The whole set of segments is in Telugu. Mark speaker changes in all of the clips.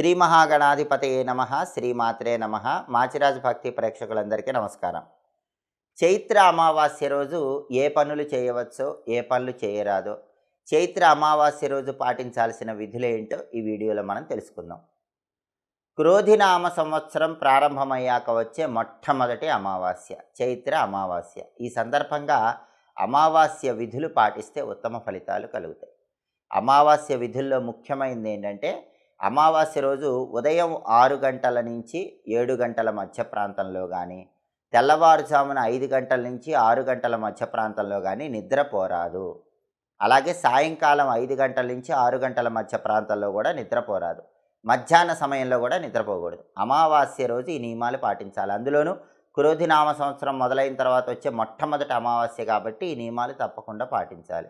Speaker 1: శ్రీ మహాగణాధిపతయే నమ శ్రీమాత్రే నమ. మాచిరాజ్ భక్తి ప్రేక్షకులందరికీ నమస్కారం. చైత్ర అమావాస్య రోజు ఏ పనులు చేయవచ్చో ఏ పనులు చేయరాదో చైత్ర అమావాస్య రోజు పాటించాల్సిన విధులేంటో ఈ వీడియోలో మనం తెలుసుకుందాం. క్రోధినామ సంవత్సరం ప్రారంభమయ్యాక వచ్చే మొట్టమొదటి అమావాస్య చైత్ర అమావాస్య. ఈ సందర్భంగా అమావాస్య విధులు పాటిస్తే ఉత్తమ ఫలితాలు కలుగుతాయి. అమావాస్య విధుల్లో ముఖ్యమైనది ఏంటంటే అమావాస్య రోజు ఉదయం ఆరు గంటల నుంచి ఏడు గంటల మధ్య ప్రాంతంలో కానీ తెల్లవారుజామున ఐదు గంటల నుంచి ఆరు గంటల మధ్య ప్రాంతంలో కానీ నిద్రపోరాదు అలాగే సాయంకాలం ఐదు గంటల నుంచి ఆరు గంటల మధ్య ప్రాంతంలో కూడా నిద్రపోరాదు మధ్యాహ్న సమయంలో కూడా నిద్రపోకూడదు అమావాస్య రోజు ఈ నియమాలు పాటించాలి. అందులోనూ కురోధినామ సంవత్సరం మొదలైన తర్వాత వచ్చే మొట్టమొదటి అమావాస్య కాబట్టి ఈ నియమాలు తప్పకుండా పాటించాలి.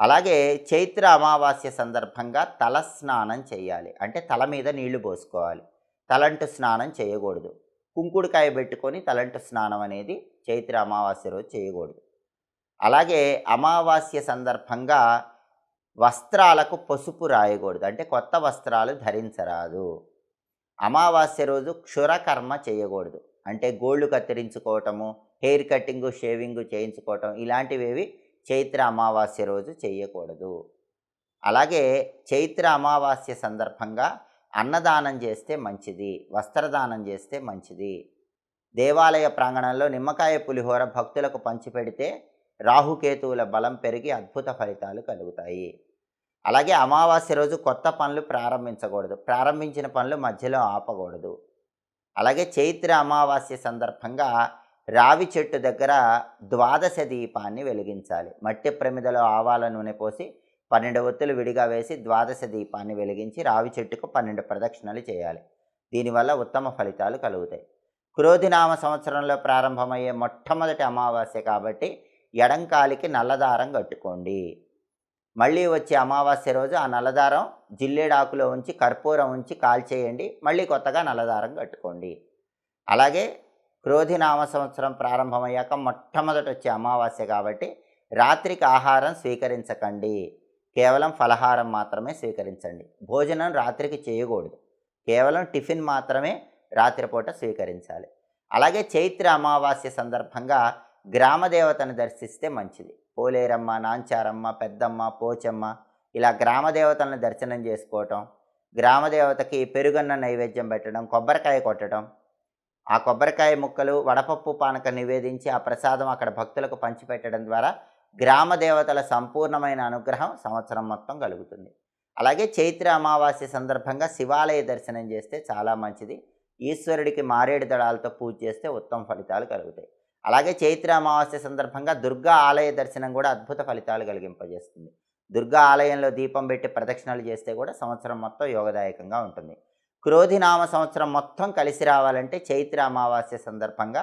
Speaker 1: అలాగే చైత్ర అమావాస్య సందర్భంగా తల స్నానం చేయాలి. అంటే తల మీద నీళ్ళు పోసుకోవాలి. తలంటు స్నానం చేయకూడదు. కుంకుడుకాయ పెట్టుకొని తలంటు స్నానం అనేది చైత్ర అమావాస్య రోజు చేయకూడదు. అలాగే అమావాస్య సందర్భంగా వస్త్రాలకు పసుపు రాయకూడదు. అంటే కొత్త వస్త్రాలు ధరించరాదు. అమావాస్య రోజు క్షురకర్మ చేయకూడదు. అంటే గోళ్ళు కత్తిరించుకోవటము హెయిర్ కట్టింగు షేవింగ్ చేయించుకోవటం ఇలాంటివేవి చైత్ర అమావాస్య రోజు చేయకూడదు. అలాగే చైత్ర అమావాస్య సందర్భంగా అన్నదానం చేస్తే మంచిది వస్త్రదానం చేస్తే మంచిది. దేవాలయ ప్రాంగణంలో నిమ్మకాయ పులిహోర భక్తులకు పంచిపెడితే రాహుకేతువుల బలం పెరిగి అద్భుత ఫలితాలు కలుగుతాయి. అలాగే అమావాస్య రోజు కొత్త పనులు ప్రారంభించకూడదు ప్రారంభించిన పనులు మధ్యలో ఆపకూడదు. అలాగే చైత్ర అమావాస్య సందర్భంగా రావి చెట్టు దగ్గర ద్వాదశ దీపాన్ని వెలిగించాలి. మట్టి ప్రమిదలో ఆవాల నూనె పోసి పన్నెండు ఒత్తులు విడిగా వేసి ద్వాదశ దీపాన్ని వెలిగించి రావి చెట్టుకు పన్నెండు ప్రదక్షిణలు చేయాలి. దీనివల్ల ఉత్తమ ఫలితాలు కలుగుతాయి. క్రోధినామ సంవత్సరంలో ప్రారంభమయ్యే మొట్టమొదటి అమావాస్య కాబట్టి ఎడంకాలికి నల్లదారం కట్టుకోండి. మళ్ళీ వచ్చే అమావాస్య రోజు ఆ నల్లదారం జిల్లేడాకులో ఉంచి కర్పూరం ఉంచి కాల్చేయండి. మళ్ళీ కొత్తగా నల్లదారం కట్టుకోండి. అలాగే క్రోధినామ సంవత్సరం ప్రారంభమయ్యాక మొట్టమొదటి వచ్చే అమావాస్య కాబట్టి రాత్రికి ఆహారం స్వీకరించకండి. కేవలం ఫలహారం మాత్రమే స్వీకరించండి. భోజనం రాత్రికి చేయకూడదు. కేవలం టిఫిన్ మాత్రమే రాత్రిపూట స్వీకరించాలి. అలాగే చైత్ర అమావాస్య సందర్భంగా గ్రామదేవతను దర్శిస్తే మంచిది. పోలేరమ్మ నాంచారమ్మ పెద్దమ్మ పోచమ్మ ఇలా గ్రామదేవతలను దర్శనం చేసుకోవటం గ్రామదేవతకి పెరుగన్న నైవేద్యం పెట్టడం కొబ్బరికాయ కొట్టడం ఆ కొబ్బరికాయ ముక్కలు వడపప్పు పానక నివేదించి ఆ ప్రసాదం అక్కడ భక్తులకు పంచిపెట్టడం ద్వారా గ్రామ దేవతల సంపూర్ణమైన అనుగ్రహం సంవత్సరం మొత్తం కలుగుతుంది. అలాగే చైత్ర అమావాస్య సందర్భంగా శివాలయ దర్శనం చేస్తే చాలా మంచిది. ఈశ్వరుడికి మారేడు దళాలతో పూజ చేస్తే ఉత్తమ ఫలితాలు కలుగుతాయి. అలాగే చైత్ర అమావాస్య సందర్భంగా దుర్గా ఆలయ దర్శనం కూడా అద్భుత ఫలితాలు కలిగింపజేస్తుంది. దుర్గా ఆలయంలో దీపం పెట్టి ప్రదక్షిణలు చేస్తే కూడా సంవత్సరం మొత్తం యోగదాయకంగా ఉంటుంది. క్రోధినామ సంవత్సరం మొత్తం కలిసి రావాలంటే చైత్ర అమావాస్య సందర్భంగా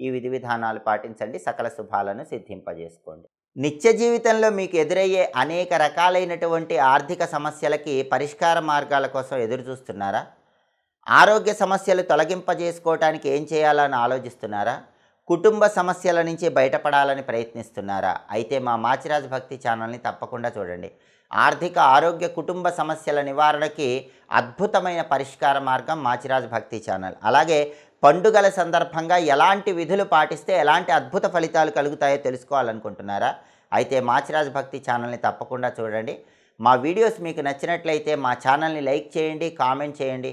Speaker 1: ఈ విధి విధానాలు పాటించండి సకల శుభాలను సిద్ధింపజేసుకోండి. నిత్య జీవితంలో మీకు ఎదురయ్యే అనేక రకాలైనటువంటి ఆర్థిక సమస్యలకి పరిష్కార మార్గాల కోసం ఎదురు చూస్తున్నారా? ఆరోగ్య సమస్యలు తొలగింపజేసుకోవటానికి ఏం చేయాలని ఆలోచిస్తున్నారా? కుటుంబ సమస్యల నుంచి బయటపడాలని ప్రయత్నిస్తున్నారా? అయితే మా మాచిరాజ్ భక్తి ఛానల్ని తప్పకుండా చూడండి. ఆర్థిక ఆరోగ్య కుటుంబ సమస్యల నివారణకి అద్భుతమైన పరిష్కార మార్గం మాచిరాజ్ భక్తి ఛానల్. అలాగే పండుగల సందర్భంగా ఎలాంటి విధులు పాటిస్తే ఎలాంటి అద్భుత ఫలితాలు కలుగుతాయో తెలుసుకోవాలనుకుంటున్నారా? అయితే మాచిరాజ్ భక్తి ఛానల్ని తప్పకుండా చూడండి. మా వీడియోస్ మీకు నచ్చినట్లయితే మా ఛానల్ని లైక్ చేయండి కామెంట్ చేయండి.